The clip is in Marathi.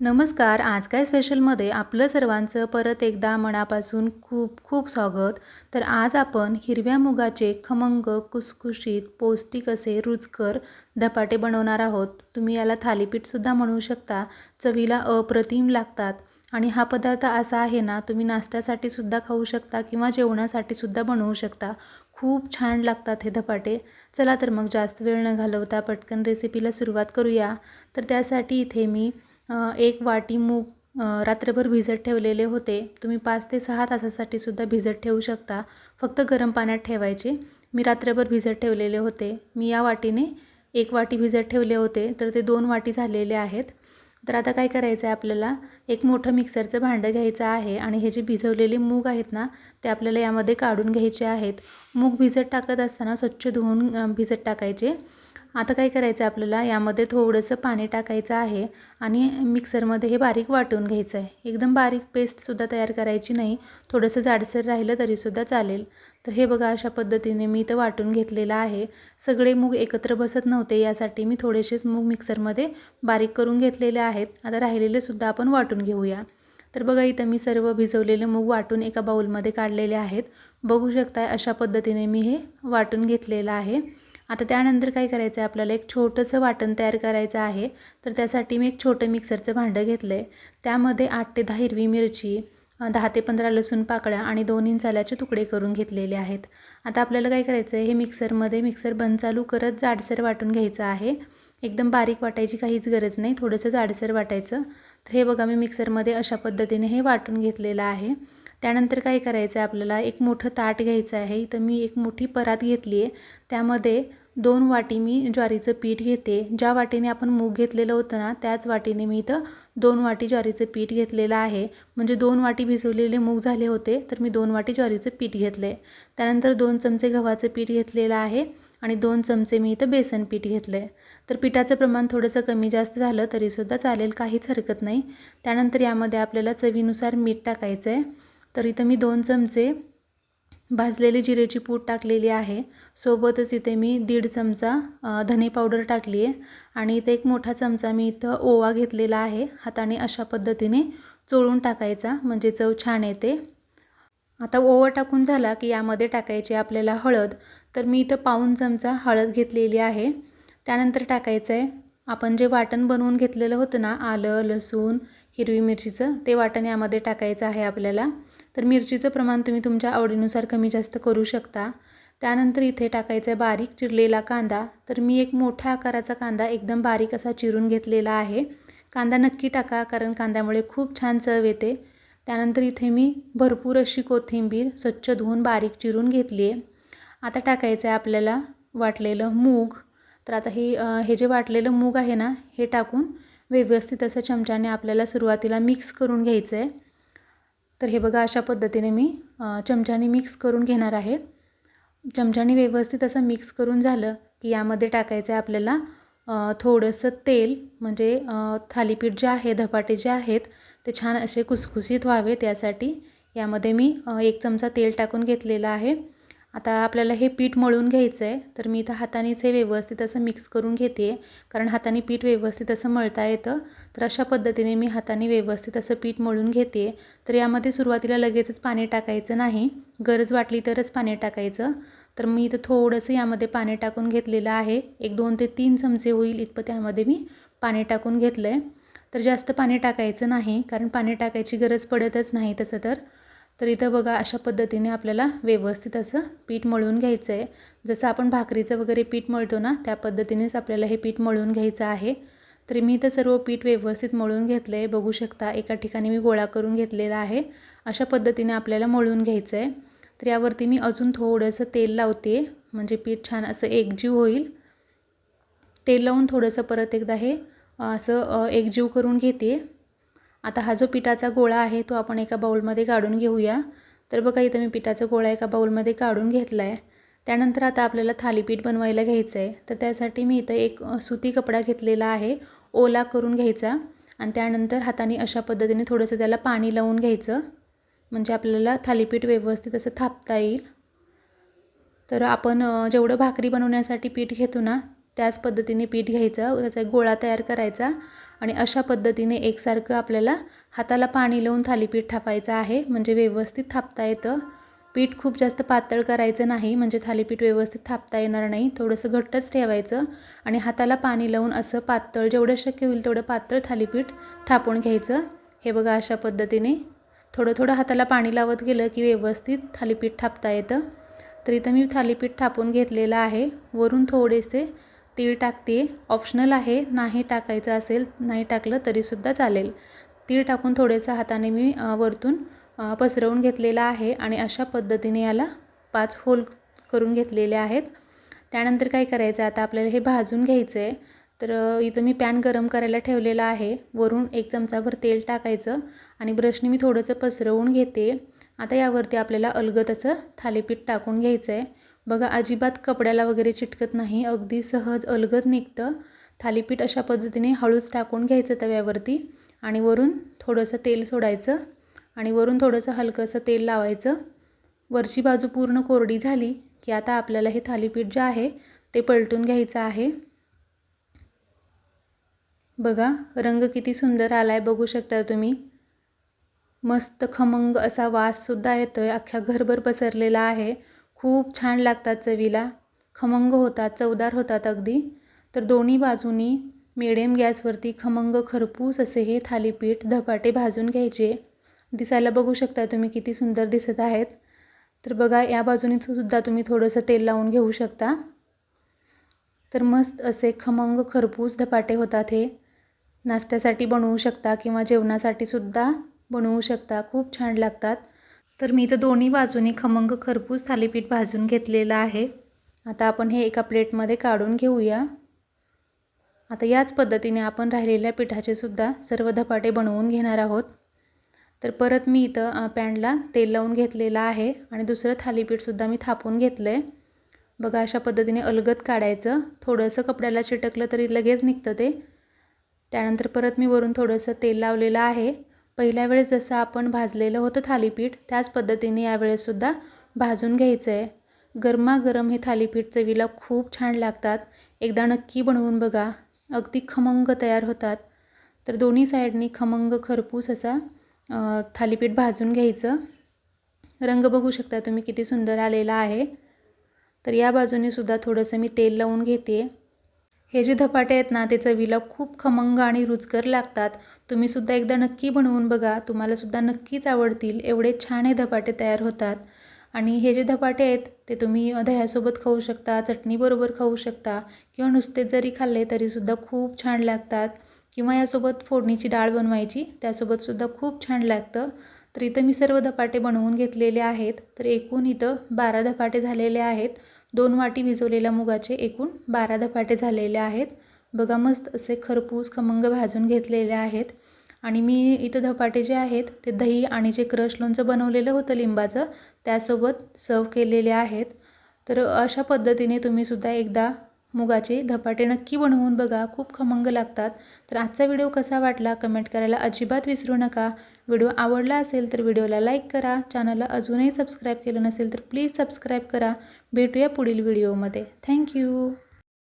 नमस्कार आज काय स्पेशलमध्ये आपलं सर्वांचं परत एकदा मनापासून खूप खूप स्वागत. तर आज आपण हिरव्या मुगाचे खमंग कुसकुशीत पौष्टिक असे रुचकर धपाटे बनवणार आहोत. तुम्ही याला थालीपीठसुद्धा म्हणू शकता. चवीला अप्रतिम लागतात. आणि हा पदार्थ असा आहे ना तुम्ही नाश्त्यासाठी सुद्धा खाऊ शकता किंवा जेवणासाठी सुद्धा बनवू शकता. खूप छान लागतात हे धपाटे. चला तर मग जास्त वेळ न घालवता पटकन रेसिपीला सुरुवात करूया. तर त्यासाठी इथे मी एक वाटी मूग रात्रभर भिजत ठेवलेले होते. तुम्ही पाच ते सहा तासासाठी सुद्धा भिजत ठेवू शकता. फक्त गरम पाण्यात ठेवायचे. मी रात्रभर भिजत ठेवलेले होते. मी या वाटीने एक वाटी भिजत ठेवले होते तर ते दोन वाटी झालेले आहेत. तर आता काय करायचं आहे आपल्याला? एक मोठं मिक्सरचं भांडं घ्यायचं आहे आणि हे जे भिजवलेले मूग आहेत ना ते आपल्याला यामध्ये काढून घ्यायचे आहेत. मूग भिजत टाकत असताना स्वच्छ धुवून भिजत टाकायचे. आता काय करायचं आहे आपल्याला? यामध्ये थोडंसं पाणी टाकायचं आहे आणि मिक्सरमध्ये हे बारीक वाटून घ्यायचं आहे. एकदम बारीक पेस्टसुद्धा तयार करायची नाही. थोडंसं जाडसर राहिलं तरीसुद्धा चालेल. तर हे बघा अशा पद्धतीने मी इथं वाटून घेतलेलं आहे. सगळे मूग एकत्र बसत नव्हते यासाठी मी थोडेसेच मूग मिक्सरमध्ये बारीक करून घेतलेले आहेत. आता राहिलेले सुद्धा आपण वाटून घेऊया. तर बघा इथं मी सर्व भिजवलेले मूग वाटून एका बाऊलमध्ये काढलेले आहेत. बघू शकताय अशा पद्धतीने मी हे वाटून घेतलेलं आहे. आता त्यानंतर काय करायचं आहे आपल्याला एक छोटंसं वाटण तयार करायचं आहे. तर त्यासाठी मी एक छोटं मिक्सरचं भांडं घेतलं आहे त्यामध्ये आठ ते दहा हिरवी मिरची दहा ते पंधरा लसूण पाकळ्या आणि दोन इंचाल्याचे तुकडे करून घेतलेले आहेत. आता आपल्याला काय करायचं आहे हे मिक्सरमध्ये मिक्सर बंद चालू करत जाडसर वाटून घ्यायचं आहे. एकदम बारीक वाटायची काहीच गरज नाही. थोडंसं जाडसर वाटायचं. तर हे बघा मी मिक्सरमध्ये अशा पद्धतीने हे वाटून घेतलेलं आहे. त्यानंतर काय करायचं आहे आपल्याला एक मोठं ताट घ्यायचं आहे. इथं मी एक मोठी परात घेतली आहे त्यामध्ये दोन वाटी मी ज्वारीचं पीठ घेते. ज्या वाटीने आपण मूग घेतलेलं होतं ना त्याच वाटीने मी इथं दोन वाटी ज्वारीचं पीठ घेतलेलं आहे. म्हणजे दोन वाटी भिजवलेले मूग झाले होते तर मी दोन वाटी ज्वारीचं पीठ घेतलं आहे त्यानंतर दोन चमचे गव्हाचं पीठ घेतलेलं आहे आणि दोन चमचे मी इथं बेसन पीठ घेतलं आहे तर पिठाचं प्रमाण थोडंसं कमी जास्त झालं तरीसुद्धा चालेल काहीच हरकत नाही. त्यानंतर यामध्ये आपल्याला चवीनुसार मीठ टाकायचं आहे तर इथं मी दोन चमचे भाजलेली जिरेची पूड टाकलेली आहे. सोबतच इथे मी दीड चमचा धने पावडर टाकली आहे आणि इथे एक मोठा चमचा मी इथं ओवा घेतलेला आहे. हाताने अशा पद्धतीने चोळून टाकायचा म्हणजे चव छान येते. आता ओवा टाकून झाला की यामध्ये टाकायची आपल्याला हळद. तर मी इथं पाऊन चमचा हळद घेतलेली आहे. त्यानंतर टाकायचं आहे आपण जे वाटण बनवून घेतलेलं होतं ना आलं लसूण हिरवी मिरचीचं ते वाटण यामध्ये टाकायचं आहे आपल्याला. तर मिरचीचं प्रमाण तुम्ही तुमच्या आवडीनुसार कमी जास्त करू शकता. त्यानंतर इथे टाकायचं आहे बारीक चिरलेला कांदा. तर मी एक मोठ्या आकाराचा कांदा एकदम बारीक असा चिरून घेतलेला आहे. कांदा नक्की टाका कारण कांद्यामुळे खूप छान चव येते. त्यानंतर इथे मी भरपूर अशी कोथिंबीर स्वच्छ धुवून बारीक चिरून घेतली आहे. आता टाकायचं आहे आपल्याला वाटलेलं मूग. तर आता हे हे जे वाटलेलं मूग आहे ना हे टाकून व्यवस्थित असं चमच्याने आपल्याला सुरुवातीला मिक्स करून घ्यायचं आहे. तर हे बघा अशा पद्धतीने मी चमच्याने मिक्स करून घेणार आहे. चमच्याने व्यवस्थित असं मिक्स करून झालं की यामध्ये टाकायचं आहे आपल्याला थोडंसं तेल म्हणजे थालीपीठ जे आहे धपाटे जे आहेत ते छान असे कुसकुसीत व्हावे त्यासाठी यामध्ये मी एक चमचा तेल टाकून घेतलेलं आहे. आता आपल्याला हे पीठ मळून घ्यायचं आहे तर मी इथं हातानेच हे व्यवस्थित असं मिक्स करून घेते. कारण हाताने पीठ व्यवस्थित असं मळता येतं तर अशा पद्धतीने मी हाताने व्यवस्थित असं पीठ मळून घेते. तर यामध्ये सुरुवातीला लगेचच पाणी टाकायचं नाही गरज वाटली तरच पाणी टाकायचं. तर मी इथं थोडंसं यामध्ये पाणी टाकून घेतलेलं आहे. एक दोन ते तीन चमचे होईल इतपं त्यामध्ये मी पाणी टाकून घेतलं आहे तर जास्त पाणी टाकायचं नाही कारण पाणी टाकायची गरज पडतच नाही तसं तर. तर इथं बघा अशा पद्धतीने आपल्याला व्यवस्थित असं पीठ मळून घ्यायचं आहे जसं आपण भाकरीचं वगैरे पीठ मळतो ना त्या पद्धतीनेच आपल्याला हे पीठ मळून घ्यायचं आहे. तर मी इथं सर्व पीठ व्यवस्थित मळून घेतलं आहे बघू शकता एका ठिकाणी मी गोळा करून घेतलेला आहे. अशा पद्धतीने आपल्याला मळून घ्यायचं आहे तर यावरती मी अजून थोडंसं तेल लावते म्हणजे पीठ छान असं एकजीव होईल. तेल लावून थोडंसं परत एकदा हे असं एकजीव करून घेते. आता हा जो पिठाचा गोळा आहे तो आपण एका बाऊलमध्ये काढून घेऊया. तर बघा इथं मी पिठाचा गोळा एका बाऊलमध्ये काढून घेतला आहे त्यानंतर आता आपल्याला थालीपीठ बनवायला घ्यायचं आहे तर त्यासाठी मी इथं एक सुती कपडा घेतलेला आहे. ओला करून घ्यायचा. आणि त्यानंतर हाताने अशा पद्धतीने थोडंसं त्याला पाणी लावून घ्यायचं. म्हणजे आपल्याला थालीपीठ व्यवस्थित असं थापता येईल. तर आपण जेवढं भाकरी बनवण्यासाठी पीठ घेतो ना त्याच पद्धतीने पीठ घ्यायचं त्याचा एक गोळा तयार करायचा आणि अशा पद्धतीने एकसारखं आपल्याला हाताला पाणी लावून थालीपीठ थापायचं आहे म्हणजे व्यवस्थित थापता येतं. पीठ खूप जास्त पातळ करायचं नाही म्हणजे थालीपीठ व्यवस्थित थापता येणार नाही थोडंसं घट्टच ठेवायचं आणि हाताला पाणी लावून असं पातळ जेवढं शक्य होईल तेवढं पातळ थालीपीठ थापून घ्यायचं. हे बघा अशा पद्धतीने. थोडं थोडं हाताला पाणी लावत गेलं की व्यवस्थित थालीपीठ थापता येतं. तर इथं मी थालीपीठ थापून घेतलेलं आहे. वरून थोडेसे तीळ टाकते. ऑप्शनल आहे नाही टाकायचं असेल नाही टाकलं तरीसुद्धा चालेल. तीळ टाकून थोडेसं हाताने मी वरतून पसरवून घेतलेला आहे आणि अशा पद्धतीने याला पाच होल करून घेतलेले आहेत. त्यानंतर काय करायचं आता आपल्याला हे भाजून घ्यायचं आहे तर इथं मी पॅन गरम करायला ठेवलेला आहे. वरून एक चमचाभर तेल टाकायचं आणि ब्रशने मी थोडंसं पसरवून घेते. आता यावरती आपल्याला अलगत असं थालीपीठ टाकून घ्यायचं आहे बघा अजिबात कपड्याला वगैरे चिटकत नाही. अगदी सहज अलगद निघतं. थालीपीठ अशा पद्धतीने हळूच टाकून घ्यायचं तव्यावरती आणि वरून थोडंसं तेल सोडायचं आणि वरून थोडंसं हलकंसं तेल लावायचं. वरची बाजू पूर्ण कोरडी झाली की आता आपल्याला हे थालीपीठ जे आहे ते पलटून घ्यायचं आहे. बघा रंग किती सुंदर आला आहे बघू शकता तुम्ही. मस्त खमंग असा वाससुद्धा येतो आहे अख्ख्या घरभर पसरलेला आहे. खूप छान लागतात चवीला. खमंग होतात चवदार होतात अगदी. तर दोन्ही बाजूनी मिडियम गॅसवरती खमंग खरपूस असे हे थालीपीठ धपाटे भाजून घ्यायचे. दिसायला बघू शकता तुम्ही किती सुंदर दिसत आहेत. तर बघा या बाजूने सुद्धा तुम्ही थोडंसं तेल लावून घेऊ शकता. तर मस्त असे खमंग खरपूस धपाटे होतात हे. नाश्त्यासाठी बनवू शकता किंवा जेवणासाठी सुद्धा बनवू शकता. खूप छान लागतात. तर मी इथं दोन्ही बाजूनी खमंग खरपूस थालीपीठ भाजून घेतलेलं आहे. आता आपण हे एका प्लेटमध्ये काढून घेऊया. आता याच पद्धतीने आपण राहिलेल्या पिठाचे सुद्धा सर्व धपाटे बनवून घेणार आहोत. तर परत मी इथं पॅनला तेल लावून घेतलेलं आहे आणि दुसरं थालीपीठसुद्धा मी थापून घेतलं आहे बघा अशा पद्धतीने अलगत काढायचं. थोडंसं कपड्याला चिटकलं तरी लगेच निघतं ते. त्यानंतर परत मी वरून थोडंसं तेल लावलेलं आहे. पहिल्या वेळेस जसं आपण भाजलेलं होतं थालीपीठ त्याच पद्धतीने यावेळेससुद्धा भाजून घ्यायचं आहे गरमागरम हे थालीपीठ चवीला खूप छान लागतात. एकदा नक्की बनवून बघा. अगदी खमंग तयार होतात. तर दोन्ही साईडनी खमंग खरपूस असा थालीपीठ भाजून घ्यायचं. रंग बघू शकता तुम्ही किती सुंदर आलेला आहे. तर या बाजूने सुद्धा थोडंसं मी तेल लावून घेते. हे जे धपाटे आहेत ना ते चवीला खूप खमंग आणि रुचकर लागतात. तुम्हीसुद्धा एकदा नक्की बनवून बघा. तुम्हालासुद्धा नक्कीच आवडतील. एवढे छान हे धपाटे तयार होतात. आणि हे जे धपाटे आहेत ते तुम्ही दह्यासोबत खाऊ शकता चटणीबरोबर खाऊ शकता किंवा नुसते जरी खाल्ले तरीसुद्धा खूप छान लागतात. किंवा यासोबत फोडणीची डाळ बनवायची त्यासोबतसुद्धा खूप छान लागतं. तर इथं मी सर्व धपाटे बनवून घेतलेले आहेत. तर एकूण इथं बारा धपाटे झालेले आहेत. दोन वाटी भिजवलेल्या मुगाचे एकूण बारा धपाटे झालेले आहेत. बघा मस्त असे खरपूस खमंग भाजून घेतलेले आहेत. आणि मी इथं धपाटे जे आहेत ते दही आणि जे क्रश लोणचं बनवलेलं होतं लिंबाचं त्यासोबत सर्व केलेले आहेत. तर अशा पद्धतीने तुम्हीसुद्धा एकदा मुगाचे धपाटे नक्की बनवून बघा खूप खमंग लागतात. तर आजचा व्हिडिओ कसा वाटला कमेंट करायला अजिबात विसरू नका. व्हिडिओ आवडला असेल तर व्हिडिओला लाईक करा. चॅनलला अजूनही सबस्क्राईब केलं नसेल तर प्लीज सबस्क्राईब करा. भेटूया पुढील व्हिडिओमध्ये. थँक्यू.